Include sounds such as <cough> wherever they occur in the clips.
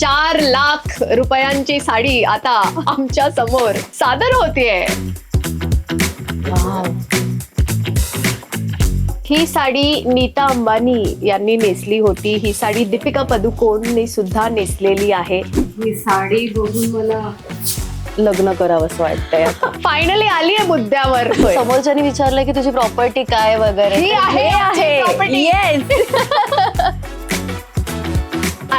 चार लाख रुपयांची साडी आता आमच्यासमोर सादर होतीये. ही साडी नीता अंबानी यांनी नेसली होती. ही साडी दीपिका पदुकोणने सुद्धा नेसलेली आहे. ही साडी बघून मला लग्न करावंसं वाटतंय. फायनली आली आहे मुद्द्यावर. समोरच्यानी विचारलं की तुझी प्रॉपर्टी काय वगैरे? ही आहे, आहे. <laughs>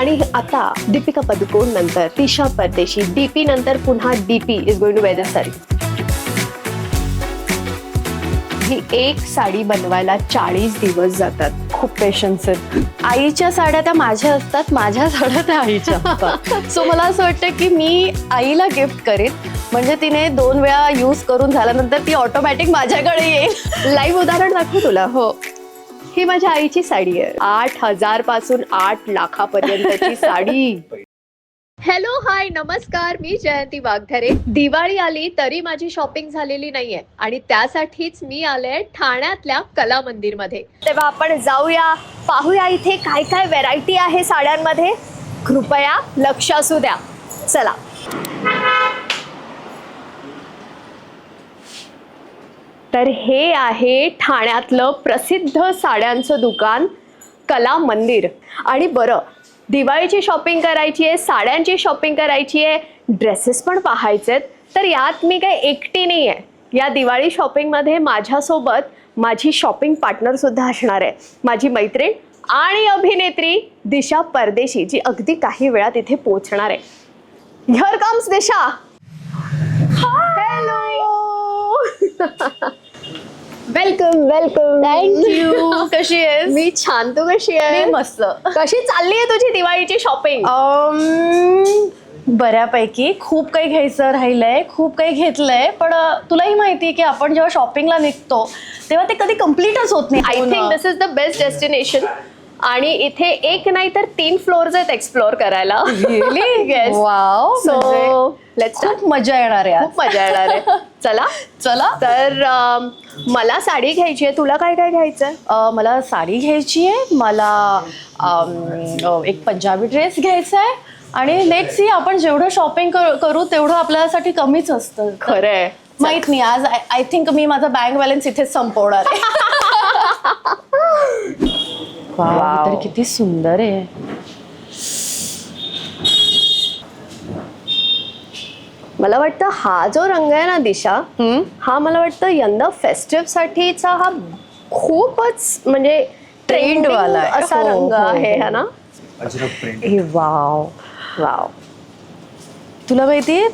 आणि आता दीपिका पदुकोण नंतर तिशा परदेशी डीपी नंतर पुन्हा डीपी इज गोइंग टू वेदर साडी ही एक साडी बनवायला चाळीस दिवस जातात. खूप पेशन्स आहेत आईच्या साड्या त्या माझ्या असतात माझ्या साड्या त्या आईच्या असतात. सो मला असं वाटतं की मी आईला गिफ्ट करेन. म्हणजे तिने दोन वेळा यूज करून झाल्यानंतर ती ऑटोमॅटिक माझ्याकडे येईल. लाईव्ह उदाहरण दाखवू तुला? हो. ही माझ्या आईची साडी आहे. आठ हजारपासून आठ लाखापर्यंतची साडी. हॅलो हाय नमस्कार मी जयंती वाघधरे. दिवाळी आली तरी माझी शॉपिंग झालेली नाहीये. आणि त्यासाठीच मी आले ठाण्यातल्या कला मंदिरमध्ये तेव्हा आपण जाऊया पाहूया इथे काय काय व्हेरायटी आहे साड्यांमध्ये. कृपया लक्ष असू द्या. चला. तर हे आहे ठाण्यातलं प्रसिद्ध साड्यांचं दुकान कला मंदिर. आणि बरं दिवाळीची शॉपिंग करायची आहे साड्यांची शॉपिंग करायची आहे ड्रेसेस पण पाहायचेत. तर यात मी काही एकटी नाही आहे या दिवाळी शॉपिंगमध्ये माझ्यासोबत माझी शॉपिंग पार्टनर सुद्धा असणार आहे. माझी मैत्रीण आणि अभिनेत्री दिशा परदेशी जी अगदी काही वेळात इथे पोहोचणार आहे. Here comes Disha. Hello <laughs> welcome welcome thank you कशी आहेस? मी छान. तू कशी आहे मी मस्त. कशी चालली आहे तुझी दिवाळीची शॉपिंग बऱ्यापैकी. खूप काही घ्यायचं राहिलंय खूप काही घेतलंय पण तुलाही माहिती आहे की आपण जेव्हा शॉपिंगला निघतो तेव्हा ते कधी कम्प्लीटच होत नाही I think this is the best destination आणि इथे एक नाही तर तीन फ्लोअर्स आहेत एक्सप्लोअर करायला. वाव सो लेट्स खूप मजा येणार आहे. खूप मजा येणार आहे. <laughs> चला. चला. तर मला साडी घ्यायची आहे. तुला काय काय घ्यायचंय अ, मला साडी घ्यायची आहे. मला एक पंजाबी ड्रेस घ्यायचा आहे. आणि लेट सी आपण जेवढं शॉपिंग करू तेवढं आपल्यासाठी कमीच असतं. खरंय. माहीत नाही आज आय थिंक मी माझा बँक बॅलन्स इथेच संपवणार आहे. <laughs> किती सुंदर आहे. मला वाटतं हा जो रंग आहे ना दिशा हम्म? हा मला वाटतं यंदा फेस्टिव्ह साठीचा हा खूपच म्हणजे trending वाला आहे. असा हो, रंग हो, आहे हो. है ना हे वाव वाव तुला माहितीये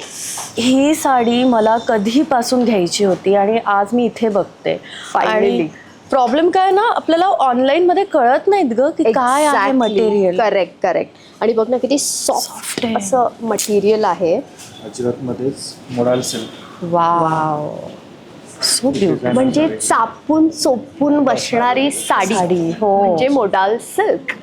ही साडी मला कधीपासून घ्यायची होती आणि आज मी इथे बघते Finally. प्रॉब्लेम काय ना आपल्याला ऑनलाईन मध्ये कळत नाहीत ग की काय आहे मटेरियल करेक्ट करेक्ट आणि बघ ना किती सॉफ्ट आहे. असं मटेरियल आहे. Modal silk wow so beautiful म्हणजे चापून चोपून बसणारी साडी. साडी, हो. म्हणजे मोडाल सिल्क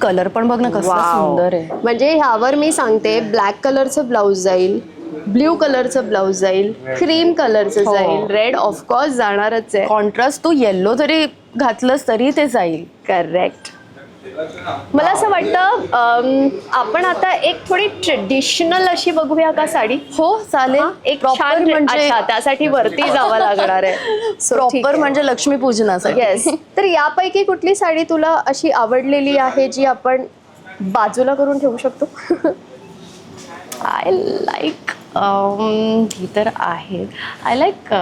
कलर पण बघ ना कसला सुंदर आहे. म्हणजे ह्यावर मी सांगते ब्लॅक कलरचं ब्लाऊज जाईल. ब्ल्यू कलरचं ब्लाऊज जाईल क्रीम कलरचं हो. जाईल रेड ऑफकोर्स जाणारच आहे. कॉन्ट्रास्ट तू येल्लो जरी घातलंस तरी ते जाईल. करेक्ट मला असं वाटतं आपण आता एक थोडी ट्रेडिशनल अशी बघूया का साडी? हो चालेल. एक छान म्हणजे अच्छा त्यासाठी वरती जावं लागणार आहे. <laughs> प्रॉपर. म्हणजे लक्ष्मीपूजनासाठी येस तर यापैकी कुठली साडी तुला अशी आवडलेली आहे जी आपण बाजूला करून ठेवू शकतो? <laughs> आय लाईक ही तर आहे. I like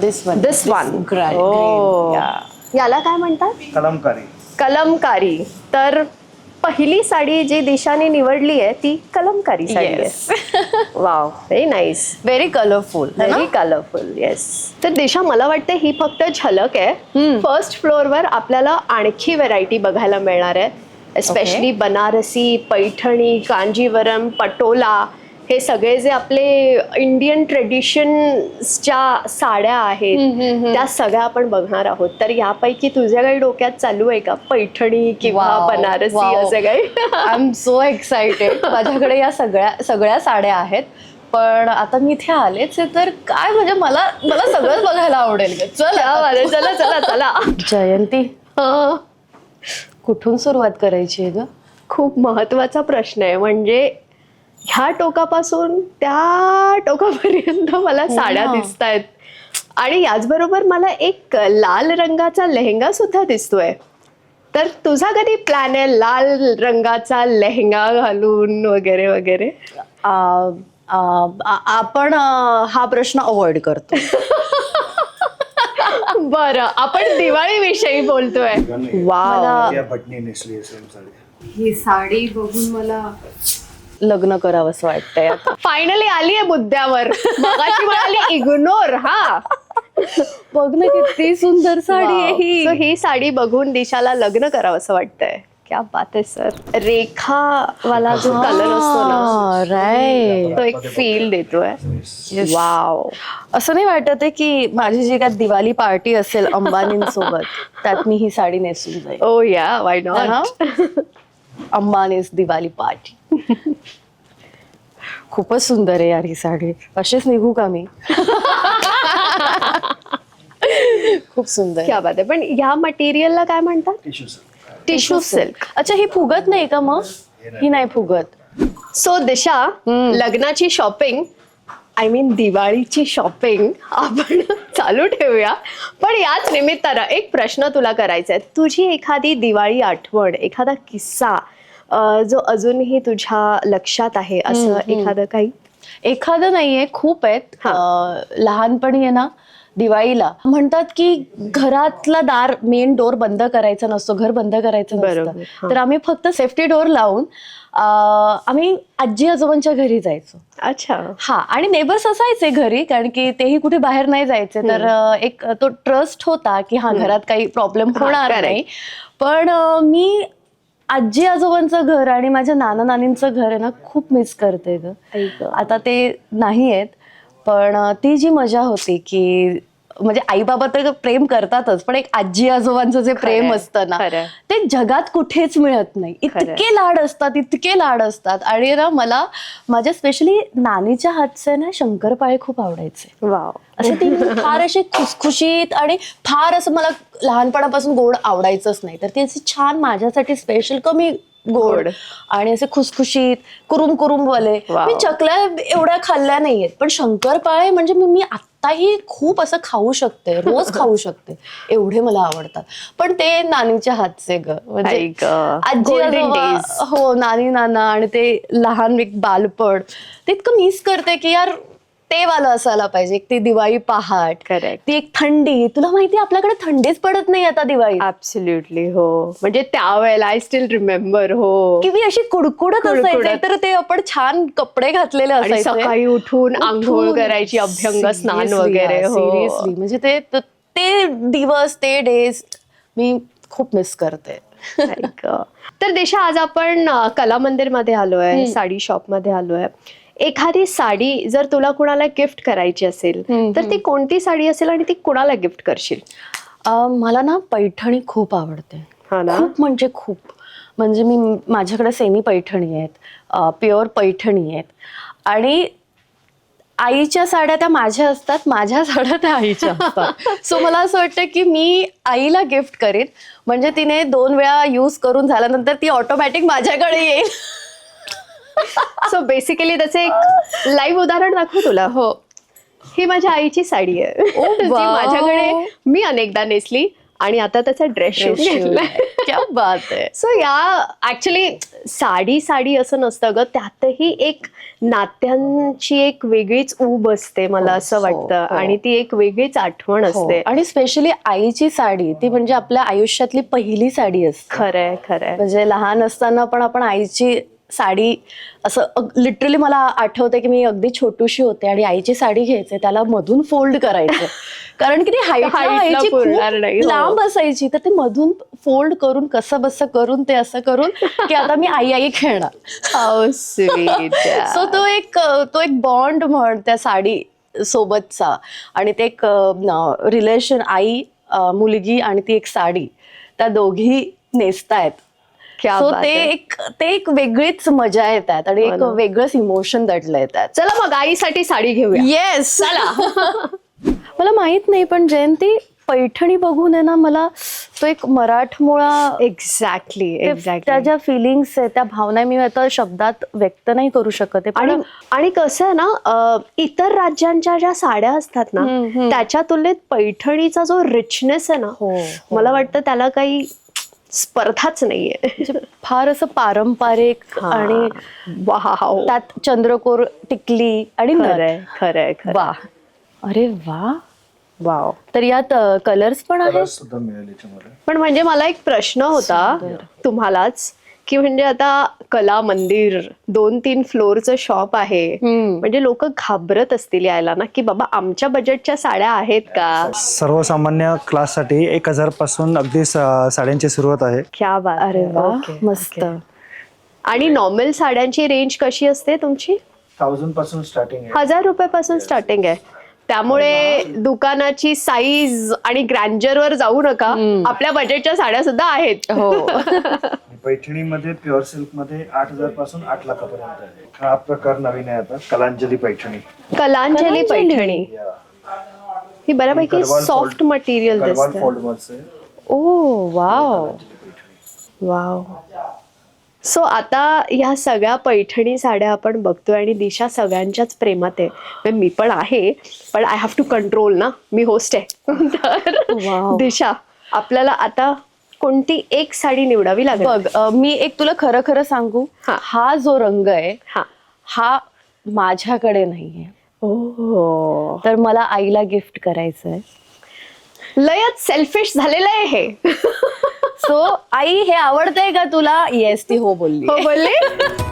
this one This one. Grand Oh. याला काय म्हणतात? कलमकारी. कलमकारी. तर पहिली साडी जी दिशाने निवडली आहे ती कलमकारी साडी Yes. आहे wow very nice very colourful very colourful yes तर दिशा मला वाटतं ही फक्त झलक आहे. फर्स्ट फ्लोअरवर आपल्याला आणखी व्हरायटी बघायला मिळणार आहे. स्पेशली बनारसी पैठणी कांजीवरम पटोला. हे सगळे जे आपले इंडियन ट्रेडिशनच्या साड्या आहेत त्या सगळ्या आपण बघणार आहोत. तर यापैकी तुझ्या काही डोक्यात चालू आहे का? पैठणी किंवा बनारसी. असं काही? आय एम सो एक्साइटेड माझ्याकडे या सगळ्या सगळ्या साड्या आहेत. पण आता मी इथे आलेच आहे तर काय म्हणजे मला मला सगळंच बघायला आवडेल. चल. चला चला चला <laughs> जयंती. कुठून सुरुवात करायची आहे ग? खूप महत्त्वाचा प्रश्न आहे. म्हणजे ह्या टोकापासून त्या टोकापर्यंत मला साड्या ना. दिसत आहेत आणि याचबरोबर मला एक लाल रंगाचा लेहंगा सुद्धा दिसतोय. तर तुझा कधी प्लॅन आहे लाल रंगाचा लेहंगा घालून वगैरे वगैरे? आपण हा प्रश्न अवॉइड करतो. <laughs> बरं आपण दिवाळीविषयी बोलतोय. साडी. ही साडी बघून मला लग्न करावं असं वाटतंय. फायनली <laughs> आली आहे मुद्द्यावर. मगाशी म्हणाली इग्नोर हा. बघ ना किती सुंदर साडी आहे ही. So ही साडी बघून दिशाला लग्न करावं असं वाटतंय. क्या बात आहे सर रेखा वाला जो कलर असतो ना राईट तो एक फील देतोय. वाव असं नाही वाटत आहे की माझी जी काय दिवाळी पार्टी असेल अंबानींसोबत त्यात मी ही साडी नेसून जाईल ओ या why not Ambanis Diwali party. खूपच सुंदर आहे यार ही साडी. अशीच निघू का मी? खूप सुंदर क्या बात आहे. पण ह्या मटेरियलला काय म्हणतात? टिश्यू टिश्यू सिल्क अच्छा ही फुगत नाही का मग? ही नाही. फुगत. सो दिशा लग्नाची शॉपिंग आय मीन दिवाळीची शॉपिंग आपण <laughs> चालू ठेवूया. पण याच निमित्तानं एक प्रश्न तुला करायचा आहे. तुझी एखादी दिवाळी आठवण एखादा किस्सा अं, जो अजूनही तुझ्या लक्षात आहे असं एखादं काही? एखादं नाहीये खूप आहेत. अं, लहानपणी आहे ना दिवाळीला. म्हणतात की घरातला दार मेन डोर बंद करायचा नसतो घर बंद करायचं बरोबर, नसतं. तर आम्ही फक्त सेफ्टी डोर लावून आम्ही आजी आजोबांच्या घरी जायचो. अच्छा. हा आणि नेबर्स असायचे घरी कारण की तेही कुठे बाहेर नाही जायचे. तर एक तो ट्रस्ट होता की हा घरात काही प्रॉब्लेम होणार. नाही. पण मी आजी आजोबांचं घर आणि माझ्या नाना नानींचं घर आहे ना खूप मिस करते ग. आता ते नाही आहेत पण ती जी मजा होती की म्हणजे आई बाबा तर प्रेम करतातच पण एक आजी आजोबांचं जे प्रेम असतं ना. ते जगात कुठेच मिळत नाही. इतके लाड असतात इतके लाड असतात. आणि ना मला माझ्या स्पेशली नानीच्या हातचे ना शंकरपाळे खूप आवडायचे. वाव. असे ती फार असे खुसखुशीत आणि फार असं मला लहानपणापासून गोड आवडायचंच नाही. तर ते असे छान माझ्यासाठी स्पेशल कमी गोड. आणि असे खुसखुशीत कुरुम कुरुम वाले. मी चकल्या एवढ्या खाल्ल्या नाहीयेत पण शंकरपाळे म्हणजे मी मी आत्ताही खूप असं खाऊ शकते रोज खाऊ <laughs> शकते एवढे मला आवडतात पण ते नानीच्या हातचे ग म्हणजे. आजी. हो नानी नाना आणि ते लहान एक बालपण ते इतकं मिस करते की यार ते वाला असायला पाहिजे. एक ती दिवाळी पहाट. Correct. ती एक थंडी. तुला माहिती आपल्याकडे थंडीच पडत नाही आता दिवाळी ऍब्सोल्युटली हो. म्हणजे त्यावेळेला आय स्टील रिमेंबर हो. किंवी अशी कुडकुडत. असायचे तर ते आपण छान कपडे घातलेले असायचे. सकाळी उठून आंघोळ करायची अभ्यंग स्नान वगैरे हो. सिरियसली म्हणजे ते त- दिवस ते डेज मी खूप मिस करते. तर देशा आज आपण कला मंदिरमध्ये आलोय साडी शॉपमध्ये आलोय. एखादी साडी जर तुला कुणाला गिफ्ट करायची असेल तर ती कोणती साडी असेल आणि ती कुणाला गिफ्ट करशील? मला ना पैठणी खूप आवडते. खूप म्हणजे खूप. म्हणजे मी माझ्याकडे सेमी पैठणी आहेत प्युअर पैठणी आहेत. आणि आईच्या साड्या त्या माझ्या असतात माझ्या साड्या त्या आईच्या असतात. सो मला असं वाटतं की मी आईला गिफ्ट करीन. म्हणजे तिने दोन वेळा यूज करून झाल्यानंतर ती ऑटोमॅटिक माझ्याकडे येईल. सो बेसिकली त्याचे एक लाईव्ह उदाहरण दाखवू तुला. हो. ही माझ्या आईची साडी आहे. <laughs> जी. माझ्याकडे मी अनेकदा नेसली आणि आता त्याचा ड्रेस शिवून घेतलाय क्या बात आहे. <laughs> सो या ऍक्च्युली साडी साडी असं नसतं ग. त्यातही एक नात्यांची एक वेगळीच ऊब असते मला असं हो, वाटतं. हो. आणि ती एक वेगळीच आठवण हो. असते. आणि स्पेशली आईची साडी ती म्हणजे आपल्या आयुष्यातली पहिली साडी असते. खरंय खरंय. म्हणजे लहान असताना पण आपण आईची साडी असं लिटरली मला आठवते की मी अगदी छोटूशी होते आणि आईची साडी घ्यायचे त्याला मधून फोल्ड करायचं. कारण की ती <laughs> खूप हो. लांब असायची. तर ते मधून फोल्ड करून कसं बसं करून ते असं करून की आता मी आई आई खेळणार. <laughs> सो <laughs> तो एक तो एक बॉन्ड म्हण त्या साडी सोबतचा. आणि ते एक रिलेशन आई मुलगी आणि ती एक साडी त्या दोघी नेसतायत. सो ते. एक ते एक वेगळीच मजा येतात आणि हो एक ना. वेगळंच इमोशन दडलं येतात चला मग आईसाठी साडी घेऊया येस चला <laughs> मला माहीत नाही पण जयंती पैठणी बघून आहे ना मला तो एक मराठमोळा एक्झॅक्टली एक्झॅक्टली त्या ज्या फिलिंग्स आहे त्या भावना मी आता शब्दात व्यक्त नाही करू शकत आणि आणि कसं आहे ना इतर राज्यांच्या ज्या साड्या असतात ना. त्याच्या तुलनेत पैठणीचा जो रिचनेस आहे ना हो, मला वाटतं त्याला काही स्पर्धाच नाहीये. म्हणजे फार असं पारंपरिक आणि वाव. त्यात चंद्रकोर टिकली आणि. खरंय खरंय वा अरे वा वाव. तर यात कलर्स पण आहेत? पण म्हणजे मला एक प्रश्न होता तुम्हालाच. की म्हणजे आता कला मंदिर दोन तीन फ्लोअरचं शॉप आहे. म्हणजे लोक घाबरत असतील यायला ना की बाबा आमच्या बजेटच्या साड्या आहेत का? सर्वसामान्य क्लाससाठी एक हजारपासून अगदी साड्यांची सुरुवात आहे. क्या बात अरे. वा मस्त. आणि नॉर्मल साड्यांची रेंज कशी असते तुमची? थाउजंडपासून स्टार्टिंग आहे. हजार रुपयापासून स्टार्टिंग आहे. त्यामुळे दुकानाची साईज आणि ग्रँजर वर जाऊ नका. आपल्या बजेटच्या साड्या सुद्धा आहेत. हो. <laughs> पैठणीमध्ये प्युअर सिल्कमध्ये आठ हजारपासून आठ लाखापर्यंत आहे. हा प्रकार नवीन आहे आता. कलांजली पैठणी. कलांजली कलांजली. पैठणी. ही बऱ्यापैकी सॉफ्ट fold- मटेरियल गडवाल दिसते फोल्डमध्ये ओ वाव वाव सो आता ह्या सगळ्या पैठणी साड्या आपण बघतोय आणि दिशा सगळ्यांच्याच प्रेमात आहे. म्हणजे मी पण आहे पण आय हॅव टू कंट्रोल ना. मी होस्ट आहे. <laughs> तर वाव. दिशा आपल्याला आता कोणती एक साडी निवडावी लागेल? बघ मी एक तुला खरं खरं सांगू. हा. हा जो रंग आहे हा. हा माझ्याकडे नाहीये. ओ तर मला आईला गिफ्ट करायचं आहे लयच सेल्फिश झालेलं आहे हे. <laughs> सो आई हे आवडतंय का तुला? येस ती हो बोलली. हो बोलले? <laughs>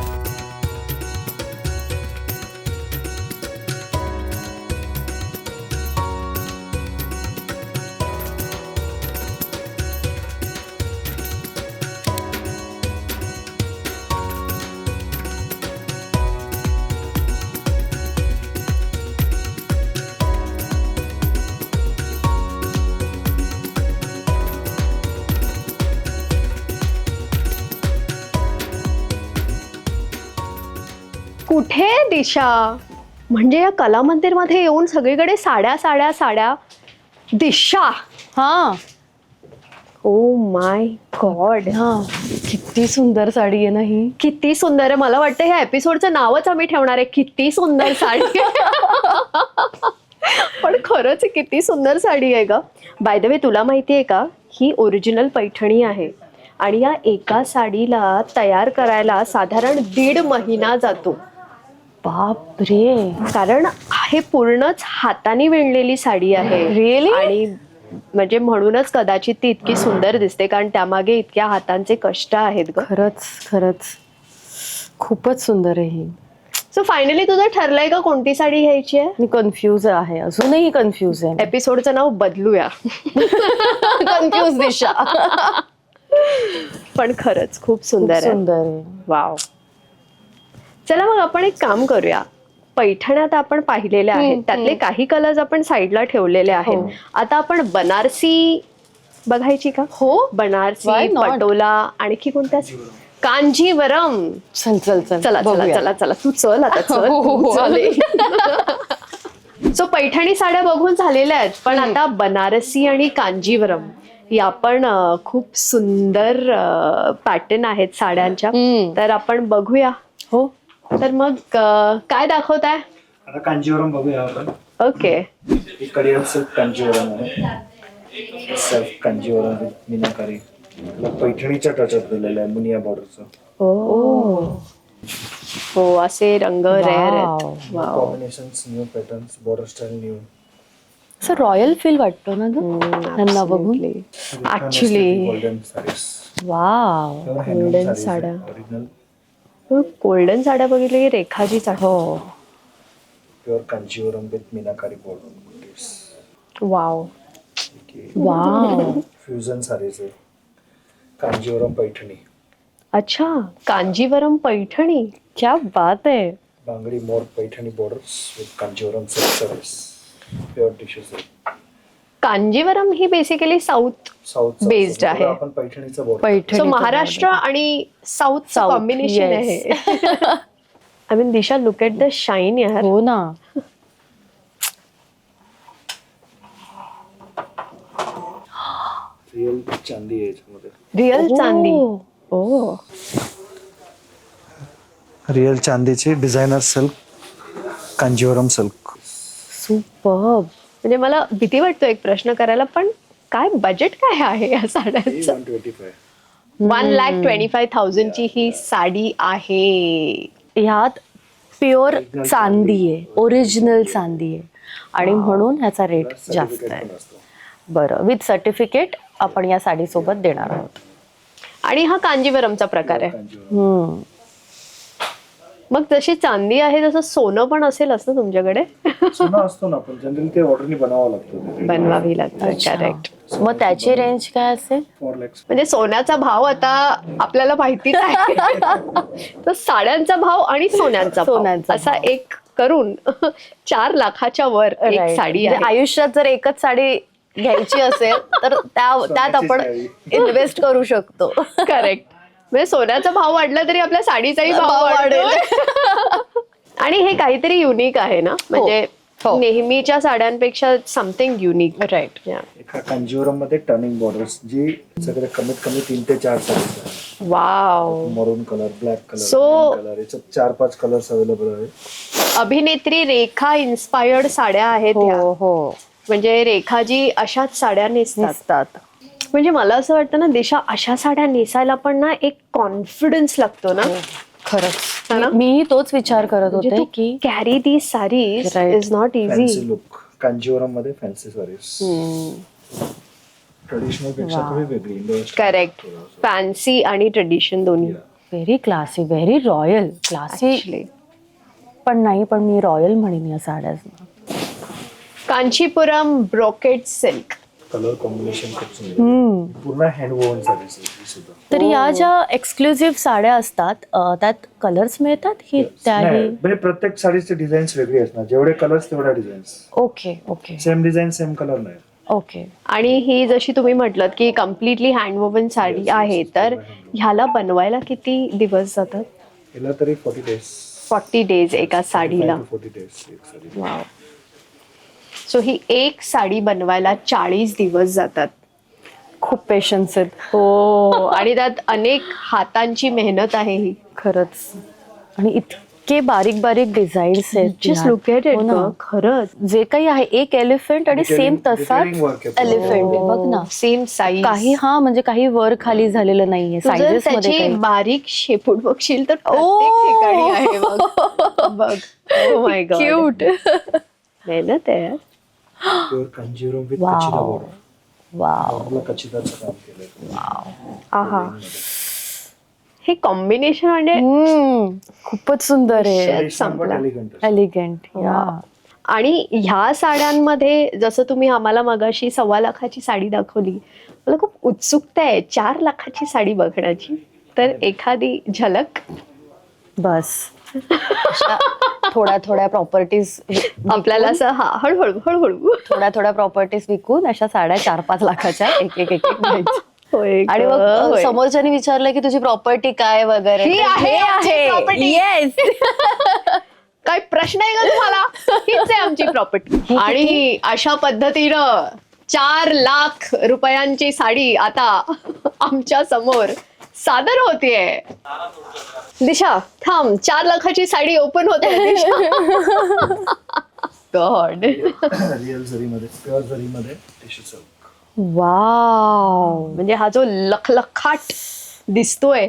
कुठे दिशा? म्हणजे या कला मंदिरमध्ये येऊन सगळीकडे साड्या साड्या साड्या. दिशा. हा. ओ माय गॉड हा. किती सुंदर साडी आहे ना ही. किती सुंदर आहे. मला वाटतं ह्या एपिसोडचं नावच आम्ही ठेवणार आहे. किती सुंदर साडी <laughs> पण खरंच किती सुंदर साडी आहे ग. बाय द वे तुला माहिती आहे का? ही ओरिजिनल पैठणी आहे. आणि या एका साडीला तयार करायला साधारण दीड महिना जातो. बाप रे कारण हे पूर्णच हाताने विणलेली साडी आहे. Really? आणि म्हणजे म्हणूनच कदाचित ती इतकी सुंदर दिसते कारण त्यामागे इतक्या हातांचे कष्ट आहेत ग. खरंच खरंच. खूपच सुंदर आहे ही. सो फायनली तुझं ठरलंय का कोणती साडी घ्यायची आहे? मी कन्फ्यूज आहे. अजूनही कन्फ्यूज आहे एपिसोडचं नाव बदलूया. <laughs> कन्फ्यूज दिशा. पण खरंच खूप सुंदर आहे. सुंदर आहे. वाव चला मग आपण एक काम करूया. पैठण्यात आपण पाहिलेल्या आहेत. त्यातले काही कलर्स आपण साईडला ठेवलेले हो. आहेत. आता आपण बनारसी बघायची का? हो. बनारसी not? पटोला आणखी कोणत्या? कांजीवरम. चल चल चल. चला चला बघूया. चला चला. तू चल आता चल. हो, हो, हो, चल. <laughs> आले. सो पैठणी साड्या बघून झालेल्या आहेत. पण आता बनारसी आणि कांजीवरम या पण अं, खूप सुंदर पॅटर्न आहेत साड्यांच्या. हम्म. तर आपण बघूया. हो. तर मग काय दाखवताय? आता कांजीवरम बघूया आपण. ओके. सिल्क कांजीवरम आहे. सेल्फ कांजीवरम मीनाकारी. पैठणीच्या टचअप दिलेला आहे मुनिया बॉर्डरचं ओ. हो असे रंग रेअर आहेत. Combination new patterns border style new असं रॉयल फील वाटतो ना ग? त्यांना बघून? Actually golden saris wow. Golden साड्या. ओरिजिनल गोल्डन साड्या बघितल्या की रेखाजीच आठव हो. Pure Kanjeevaram with meenakari border wow. Wow. Fusion saris आहे कांजीवरम पैठणी. अच्छा कांजीवरम पैठणी? क्या बात आहे. बांगडी मोर Paithani borders with Kanjivaram silk saris pure tissues आहे कांजीवरम ही बेसिकली साऊथ साऊथ Based आहे. आपण पैठणीचं बॉर्डर पैठणी सो महाराष्ट्र आणि साऊथ South, कॉम्बिनेशन. आहे. <laughs> I mean Disha look at the shine यार. हो ना. रिअल चांदी आहे याच्यामध्ये. रिअल चांदी ओ रिअल चांदीची designer silk Kanjeevaram silk superb म्हणजे मला भीती वाटतो एक प्रश्न करायला पण काय बजेट काय आहे या साड्यांचं? One twenty five one lakh twenty five थाउजंडची ही साडी आहे. ह्यात प्युअर चांदी. आहे. ओरिजिनल चांदी आहे. आणि म्हणून ह्याचा रेट जास्त आहे. बरं विथ सर्टिफिकेट आपण या साडीसोबत देणार आहोत. आणि हा कांजीवरमचा प्रकार आहे. हम्म. मग जशी चांदी आहे तसं सोनं पण असेलच ना तुमच्याकडे? सोनं असतो ना पण जनरली ते ऑर्डरनी बनावं लागतं बनवावी लागतं करेक्ट मग त्याची रेंज काय असेल? फोर लॅक्स म्हणजे सोन्याचा भाव आता आपल्याला माहितीच आहे <laughs> तर साड्यांचा भाव आणि सोन्यांचा भाव. सोन्यांचा असा भाव. एक करून <laughs> चार लाखाच्या वर एक Right. साडी म्हणजे आहे. आयुष्यात जर एकच साडी घ्यायची असेल तर त्या <laughs> त्यात आपण. इन्व्हेस्ट करू शकतो. करेक्ट म्हणजे सोन्याचा भाव वाढला तरी आपल्या साडीचाही भाव वाढेल. <laughs> आणि हे काहीतरी युनिक आहे ना? म्हणजे हो. नेहमीच्या साड्यांपेक्षा समथिंग युनिक राईट एका कांजीवरममध्ये टर्निंग बॉर्डर्स जी सगळे कमीत कमी तीन ते चार size wow maroon colour black colour colour याच्यात चार पाच कलर्स अवेलेबल आहे अभिनेत्री रेखा इन्स्पायर्ड साड्या आहेत ह्या. हो हो. म्हणजे रेखा जी अशाच साड्या नेसतात. नसतात. म्हणजे मला असं वाटतं ना दिशा अशा साड्या नेसायला पण ना एक कॉन्फिडन्स लागतो ना. खरंच. है ना? मी तोच विचार करत म्हणजे होते तू की carry the Right. Is not easy look कांजीवरममध्ये fancy ट्रेडिशनलपेक्षा थोडी वेगळी. इंडो करेक्ट फॅन्सी आणि ट्रेडिशन दोन्ही. Very classy very royal classy. पण नाही पण मी रॉयल म्हणेन या साड्यांना Kanchipuram brocade silk colour combination खूप सुंदर आहे. पूर्ण हँड वोवन साडीज ही सुद्धा. तर या ज्या एक्सक्लुझिव्ह साड्या असतात अं, त्यात कलर्स मिळतात? की नाही, त्याही म्हणजे प्रत्येक साडीचे डिझाईन्स वेगळी असणार जेवढे कलर्स तेवढ्या designs okay okay same design same colour नाही. ओके आणि ही जशी तुम्ही म्हटलं की कम्प्लिटली हँडवोवन साडी आहे तर ह्याला बनवायला किती दिवस जातात? तरी फोर्टी डेज फॉर्टी डेज एका साडीला. फोर्टी डेज एक साडी. वाव सो ही एक साडी बनवायला चाळीस दिवस जातात. खूप पेशन्स आहेत. हो. <laughs> आणि त्यात अनेक हातांची मेहनत आहे ही. खरंच. आणि इतके बारीक बारीक डिझाईन्स आहेत जस्ट यात. लुक एट हो ना. खरंच. जे काही आहे एक एलिफंट आणि Detailing- सेम तसाच detailing work आहे. एलिफंट. बघ ना. सेम साईज काही हा म्हणजे काही वर खाली झालेलं नाहीये. सायझेस मध्ये त्याची काही. बारीक शेपूट बघशील तर ओ! प्रत्येक ठिकाणी आहे बघ. <laughs> बघ. Oh माय गॉड क्यूट मेहनत आहे. Pure Kanjivaram with. Kachida border wow. बॉर्डरला कचिदाचं काम केलंय. आहा. हे कॉम्बिनेशन म्हणजे हम्म, खूपच सुंदर आहे. Shit. संपला. एलिगंट या. आणि ह्या साड्यांमध्ये जसं तुम्ही आम्हाला मगाशी सव्वा लाखाची साडी दाखवली मला खूप उत्सुकता आहे. चार लाखाची साडी बघण्याची. तर एखादी झलक. बस. अशा <laughs> थोड्या थोड्या प्रॉपर्टीज <laughs> आपल्याला असं हा हळूहळू हळूहळू. थोड्या थोड्या प्रॉपर्टीज विकून अशा साड्या चार पाच लाखाच्या एक एक एक आणि मग. समोरच्यानी विचारलं की तुझी प्रॉपर्टी काय वगैरे ही हे. येस <laughs> काय प्रश्न आहे का तुम्हाला? हीच आहे आमची प्रॉपर्टी आणि अशा पद्धतीनं चार लाख रुपयांची साडी आता आमच्यासमोर सादर होतीये. दिशा थांब चार लाखाची साडी ओपन होते गॉड रिअल जरीमध्ये प्युअर जरीमध्ये टिश्यू सिल्क वाव म्हणजे हा जो लखलखाट दिसतोय.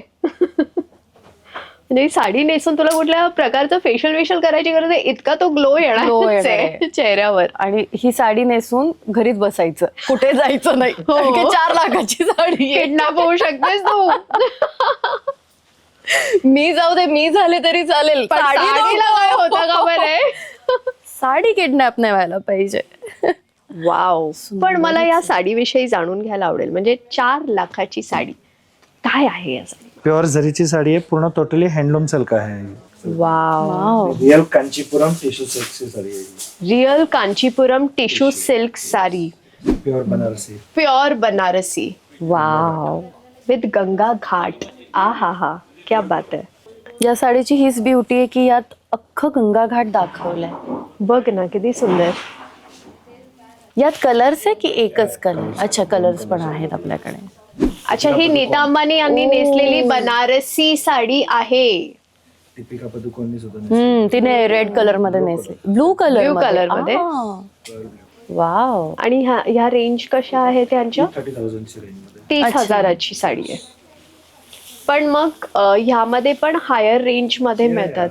म्हणजे साडी नेसून तुला कुठल्या प्रकारचं फेशियल वेशियल करायची गरज आहे? इतका तो ग्लो Glow येणार येणार आहे आहे. चेहऱ्यावर. आणि ही साडी नेसून घरीच बसायचं. कुठे जायचं नाही. हो. कारण की चार लाखाची साडी आहे. किडनॅप होऊ शकतेस तू. मी जाऊ दे मी झाले तरी चालेल. पण साडी साडीला नको. काय होतं का बरं? साडी किडनॅप नाही व्हायला पाहिजे. वाव पण मला या साडीविषयी जाणून घ्यायला आवडेल. म्हणजे चार लाखाची साडी. काय आहे या साडी प्युअर जरीची साडी आहे पूर्ण टोटली हँडलूम सिल्क आहे. वाव रिअल कांचीपुरम टिश्यू सिल्कची साडी आहे. Real Kanchipuram tissue silk sari pure Banarasi pure Banarasi wow with Ganga ghat आ हा हा क्या बात आहे या साडीची हीच ब्युटी आहे की यात अख्खं गंगा घाट दाखवलंय. बघ ना किती सुंदर. यात कलर्स आहे की एकच कलर अच्छा कलर्स पण आहेत आपल्याकडे. अच्छा ही नीता अंबानी यांनी नेसलेली बनारसी साडी आहे. दीपिका पदुकोणनी सुद्धा नेसली. हम्म तिने रेड कलरमध्ये नेसले. ब्लू कलर Blue color मध्ये. वाव आणि ह्या ह्या रेंज कशा आहेत त्यांच्या थर्टी थाउजंडची तीस अच्छा. हजाराची साडी आहे. पण मग अ, ह्यामध्ये पण हायर रेंजमध्ये मिळतात.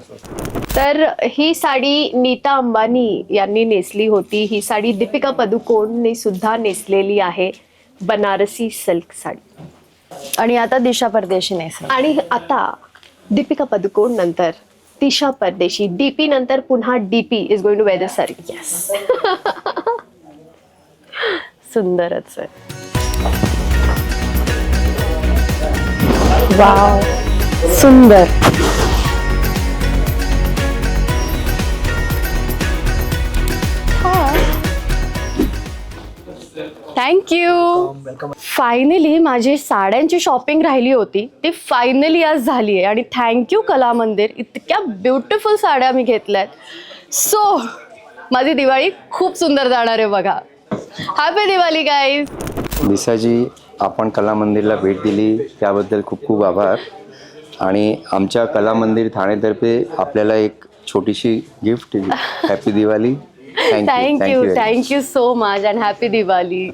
तर ही साडी नीता अंबानी यांनी नेसली होती. ही साडी दीपिका पदुकोणने सुद्धा नेसलेली आहे. बनारसी सिल्क साडी. आणि आता दिशा परदेशी नेसले आणि आता दीपिका पदुकोण नंतर तिशा परदेशी डीपी नंतर पुन्हा डीपी इज गोइंग टू वेदर साडी येस सुंदरच आहे. वाव सुंदर. थँक्यू वेलकम फायनली माझी साड्यांची शॉपिंग राहिली होती. ती फायनली आज झाली आहे. आणि थँक्यू कला मंदिर. इतक्या ब्युटिफुल साड्या मी घेतल्यात. सो माझी दिवाळी खूप सुंदर जाणार आहे बघा. हॅपी दिवाळी गाईज दिसाजी आपण कला मंदिरला भेट दिली. त्याबद्दल खूप खूप आभार. आणि आमच्या कला मंदिर ठाणेतर्फे आपल्याला एक छोटीशी गिफ्ट दिली happy Diwali thank you thank you thank you thank you so much and happy Diwali